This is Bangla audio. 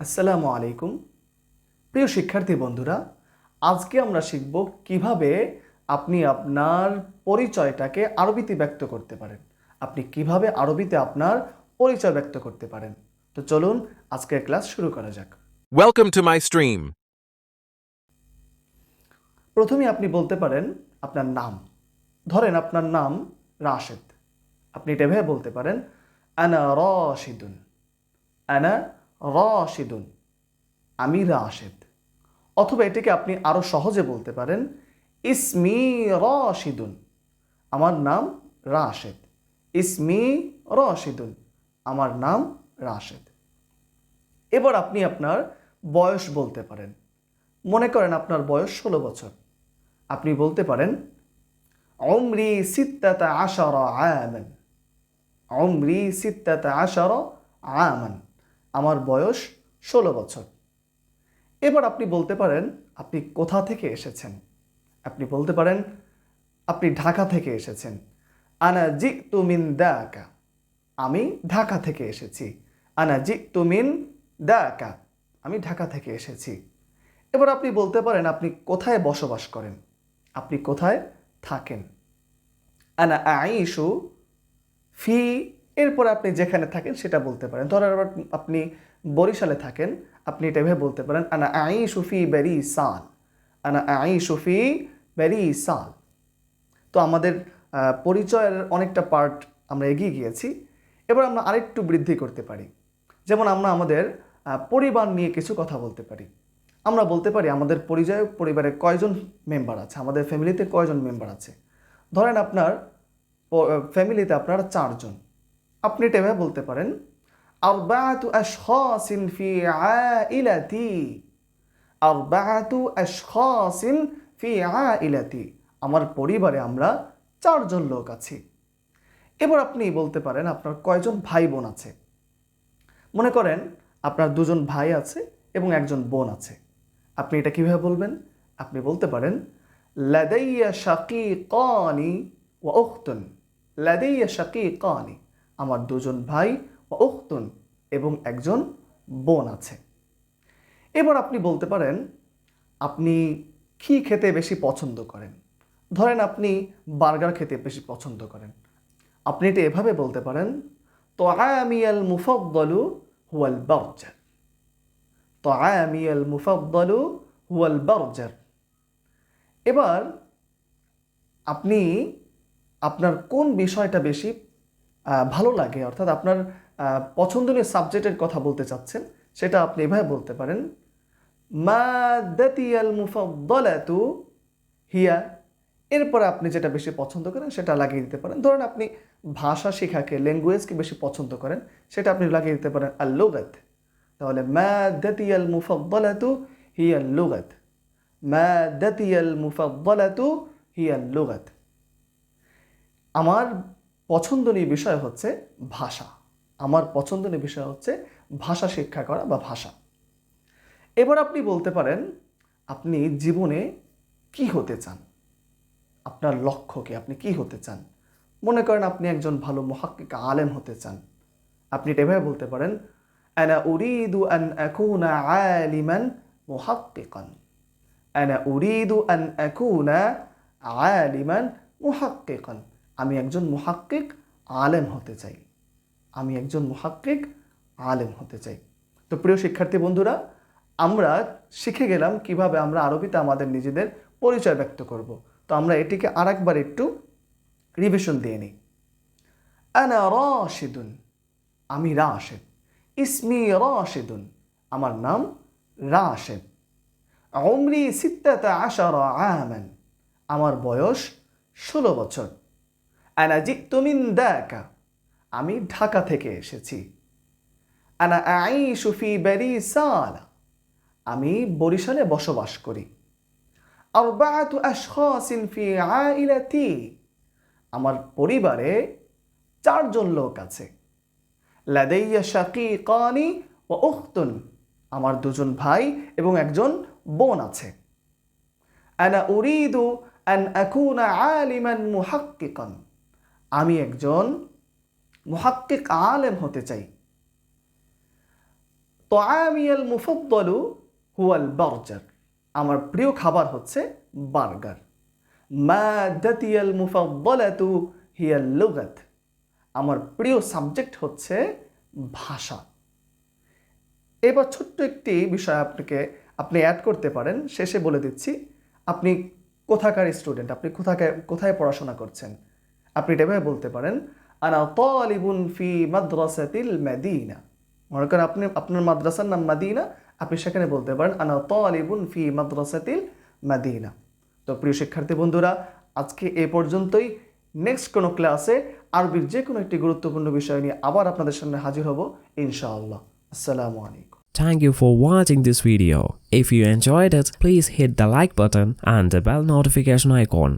আসসালামু আলাইকুম। প্রিয় শিক্ষার্থী বন্ধুরা আজকে আমরা শিখব কীভাবে আপনি আপনার পরিচয়টাকে আরবিতে ব্যক্ত করতে পারেন। আপনি কীভাবে আরবিতে আপনার পরিচয় ব্যক্ত করতে পারেন। তো চলুন আজকের ক্লাস শুরু করা যাক। ওয়েলকাম টু মাই স্ট্রিম প্রথমে আপনি বলতে পারেন আপনার নাম। ধরেন আপনার নাম রাশেদ। আপনি এটা ভেবে বলতে পারেন আনা রশিদুন। আনা রশিদুন আমি রাশেদ। অথবা এটিকে আপনি আরও সহজে বলতে পারেন, ইসমি রশিদুন, আমার নাম রাশেদ। ইসমি রশিদুন, আমার নাম রাশেদ। এবার আপনি আপনার বয়স বলতে পারেন। মনে করেন আপনার বয়স ষোলো বছর। আপনি বলতে পারেন অমরি সিত্তাতা আশার আয়ামান। অমরি সিত্তাতা আশার আয়ামান। আমার বয়স ষোলো বছর। এবার আপনি বলতে পারেন, আপনি কোথা থেকে এসেছেন? আপনি বলতে পারেন, আপনি ঢাকা থেকে এসেছেন। আনা জি তুমিন দাকা। আমি ঢাকা থেকে এসেছি। আনা জি তুমিন দাকা। আমি ঢাকা থেকে এসেছি। এবার আপনি বলতে পারেন, আপনি কোথায় বসবাস করেন? আপনি কোথায় থাকেন? আনা আইসু ফি এরপর আপনি যেখানে থাকেন সেটা বলতে পারেন। ধরেন আবার আপনি বরিশালে থাকেন, আপনি এটা ভেবে বলতে পারেন, আনা আইসু ফি বেরি সাল। আনা আইসু ফি বেরি সাল। তো আমাদের পরিচয়ের অনেকটা পার্ট আমরা এগিয়ে গিয়েছি। এবার আমরা আরেকটু বৃদ্ধি করতে পারি। যেমন আমরা আমাদের পরিবার নিয়ে কিছু কথা বলতে পারি। আমরা বলতে পারি, আমাদের পরিচয় পরিবারে কয়জন মেম্বার আছে? আমাদের ফ্যামিলিতে কয়জন মেম্বার আছে? ধরেন আপনার ফ্যামিলিতে আপনারা চারজন। আপনি এভাবে বলতে পারেন আরবাআতু আশখাসিন ফি আইলাতি আরবাআতু আশখাসিন ফি আইলাতি। আমার পরিবারে আমরা চারজন লোক আছি। এবার আপনি বলতে পারেন আপনার কয়জন ভাই বোন আছে? মনে করেন আপনার দুজন ভাই আছে এবং একজন বোন আছে। আপনি এটা কীভাবে বলবেন? আপনি বলতে পারেন, লাদাইয়া শাকিকানি ওয়া উখতুন। লাদাইয়া শাকিকানি। আমার দুজন ভাই উখতুন এবং একজন বোন আছে। এবার আপনি বলতে পারেন, আপনি কি খেতে বেশি পছন্দ করেন? ধরেন আপনি বার্গার খেতে বেশি পছন্দ করেন। আপনি এটা এভাবে বলতে পারেন তো আমিয়াল মুফদ্দলু হুয়াল বার্জার। তো আমিয়াল মুফদ্দলু হুয়াল বার্জার। এবার আপনি আপনার কোন বিষয়টা বেশি ভালো লাগে। অর্থাৎ আপনার পছন্দনীয় সাবজেক্টের কথা বলতে চাচ্ছেন, সেটা আপনি এভাবে বলতে পারেন মাদাতিয়াল হিয়া। এরপরে আপনি যেটা বেশি পছন্দ করেন, সেটা লাগিয়ে দিতে পারেন। ধরেন আপনি ভাষা শেখাকে, ল্যাঙ্গুয়েজকে বেশি পছন্দ করেন, সেটা আপনি লাগিয়ে দিতে পারেন আল লুগাত। তাহলে মাদাতিয়াল মুফদ্দলাতু হিয়া লুগাত। মাদাতিয়াল মুফদ্দলাতু হিয়া লুগাত। আমার পছন্দনীয় বিষয় হচ্ছে ভাষা। আমার পছন্দনীয় বিষয় হচ্ছে ভাষা শিক্ষা করা বা ভাষা। এবার আপনি বলতে পারেন, আপনি জীবনে কি হতে চান? আপনার লক্ষ্য কি? আপনি কি হতে চান? মনে করেন আপনি একজন ভালো মহাক্কিক, আলেম হতে চান। আপনি এটা এভাবে বলতে পারেন, আনা উরিদু আন আকুনা আলিমান মুহাক্কিকান। আনা উরিদু আন আকুনা আলিমান মুহাক্কিকান। আমি একজন মুহাক্কিক আলেম হতে চাই। আমি একজন মুহাক্কিক আলেম হতে চাই। তো প্রিয় শিক্ষার্থী বন্ধুরা, আমরা শিখে গেলাম কীভাবে আমরা আরবিতে আমাদের নিজেদের পরিচয় ব্যক্ত করব। তো আমরা এটিকে আরেকবার একটু রিভিশন দিয়ে নিই। আনা রাশিদুন, আমি রাশেদ। ইসমি রাশিদুন, আমার নাম রাশেদ। অমরি সিত্তাতা আশারা আমান আমার বয়স ষোলো বছর। আনা জিতু মিন দাকা, আমি ঢাকা থেকে এসেছি। আনা আইশু ফি বারিসালা আমি বরিশালে বসবাস করি। আরবাআতু আশখাসিন ফি আইলাতি আমার পরিবারে চারজন লোক আছে। লাদাইয়া শাকিকানি ও উখতুন, আমার দুজন ভাই এবং একজন বোন আছে। আনা উরিদু আন আকুনা আলিমান মুহাক্কিকান আমি একজন মুহাক্কিক আলেম হতে চাই। তোয়ামিয়াল মুফদ্দলু হুয়াল বার্জার। আমার প্রিয় খাবার হচ্ছে বার্গার। মাদাতিয়াল মুফদ্দলাতু হিয়াল লুগাত। আমার প্রিয় সাবজেক্ট হচ্ছে ভাষা। এবার ছোট্ট একটি বিষয় আপনাকে, আপনি অ্যাড করতে পারেন। শেষে বলে দিচ্ছি, আপনি কোথাকার স্টুডেন্ট আপনি কোথাকার, কোথায় পড়াশোনা করছেন? আপনি এটা বলতে পারেন আনা তালিবুন ফি মাদ্রাসাতিল মাদিনা। মনে করেন আপনি আপনার মাদ্রাসার নাম মাদিনা আপনি সেখানে বলতে পারেন আনা তালিবুন ফি মাদ্রাসাতিল মাদিনা। তো প্রিয় শিক্ষার্থী বন্ধুরা আজকে এ পর্যন্তই। নেক্সট কোনো ক্লাসে আরবির যে কোনো একটি গুরুত্বপূর্ণ বিষয় নিয়ে আবার আপনাদের সামনে হাজির হব ইনশাআল্লাহ। আসসালামু আলাইকুম। Thank you for watching this video. If you enjoyed it, please hit the like button and the bell notification icon.